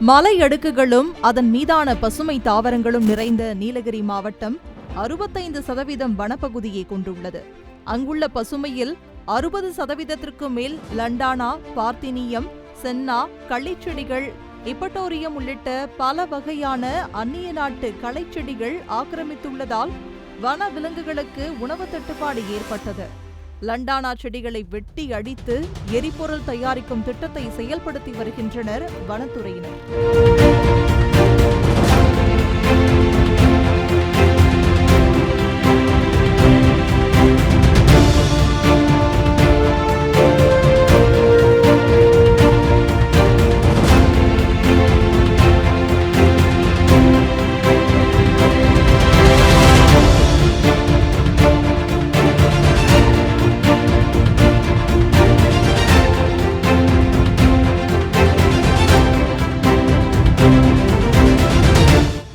மலை அடுக்குகளும் அதன் மீதான பசுமை தாவரங்களும் நிறைந்த நீலகிரி மாவட்டம் அறுபத்தைந்து சதவீதம் வனப்பகுதியை கொண்டுள்ளது. அங்குள்ள பசுமையில் அறுபது சதவீதத்திற்கு மேல் லண்டானா பார்த்தினியம் சென்னா கள்ளிச்செடிகள் இப்பட்டோரியம் உள்ளிட்ட பல வகையான அந்நிய நாட்டு களைச்செடிகள் ஆக்கிரமித்துள்ளதால் வன விலங்குகளுக்கு உணவு தட்டுப்பாடு ஏற்பட்டது. லண்டானா செடிகளை வெட்டி அடித்து எரிபொருள் தயாரிக்கும் திட்டத்தை செயல்படுத்தி வருகின்றனர் வனத்துறையினர்.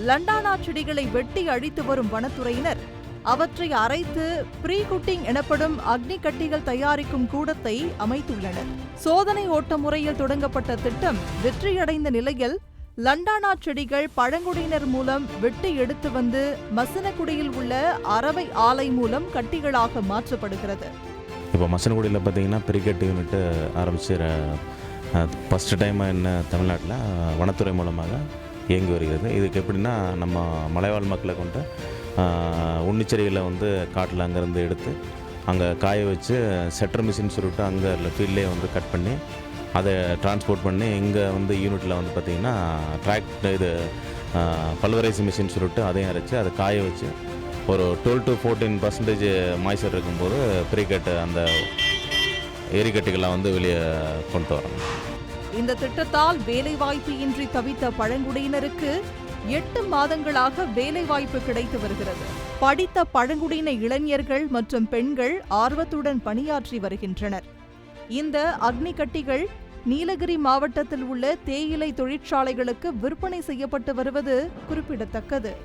லண்டானா செடிகளை வெட்டி அழித்து வரும் வனத்துறையினர். அவற்றை அரைத்து ப்ரீ குட்டிங் எனப்படும் அக்னி கட்டிகள் தயாரிக்கும் கூடத்தை அமைத்துள்ளனர். சோதனை ஓட்ட முறையில் தொடங்கப்பட்ட திட்டம் வெற்றியடைந்த நிலையில் லண்டானா செடிகள் பழங்குடியினர் மூலம் வெட்டி எடுத்து வந்து மசனக்குடியில் உள்ள அரவை ஆலை மூலம் கட்டிகளாக மாற்றப்படுகிறது. இப்போ மசனக்குடியில் பார்த்தீங்கன்னா பிரிக்கெட் யூனிட்டு ஆரம்பிச்சு ஃபஸ்ட்டு டைம் என்ன தமிழ்நாட்டில் வனத்துறை மூலமாக இயங்கி வருகிறது. இதுக்கு எப்படின்னா நம்ம மலைவாழ் மக்களை கொண்டு ஆஹ், உன்னிச்செடிகளை வந்து காட்டில் அங்கேருந்து எடுத்து அங்கே காய வச்சு செட்டர் மிஷின் சொல்லிட்டு அங்கே ஃபீல்ட்லேயே வந்து கட் பண்ணி அதை டிரான்ஸ்போர்ட் பண்ணி இங்கே வந்து யூனிட்டில் வந்து பார்த்திங்கன்னா ட்ராக் இது பல்வரைஸ் மிஷின் சொல்லிட்டு அதையும் அரைச்சி அதை காய வச்சு ஒரு twelve to fourteen percentage moisture இருக்கும்போது ப்ரீகட்டு அந்த எரிக்கட்டிகள்லாம் வந்து வெளியே கொண்டு வரணும். இந்த திட்டத்தால் வேலைவாய்ப்பு இன்றி தவித்த பழங்குடியினருக்கு எட்டு மாதங்களாக வேலைவாய்ப்பு கிடைத்து வருகிறது. படித்த பழங்குடியின இளைஞர்கள் மற்றும் பெண்கள் ஆர்வத்துடன் பணியாற்றி வருகின்றனர். இந்த அக்னி கட்டிகள் நீலகிரி மாவட்டத்தில் உள்ள தேயிலை தொழிற்சாலைகளுக்கு விற்பனை செய்யப்பட்டு வருவது குறிப்பிடத்தக்கது.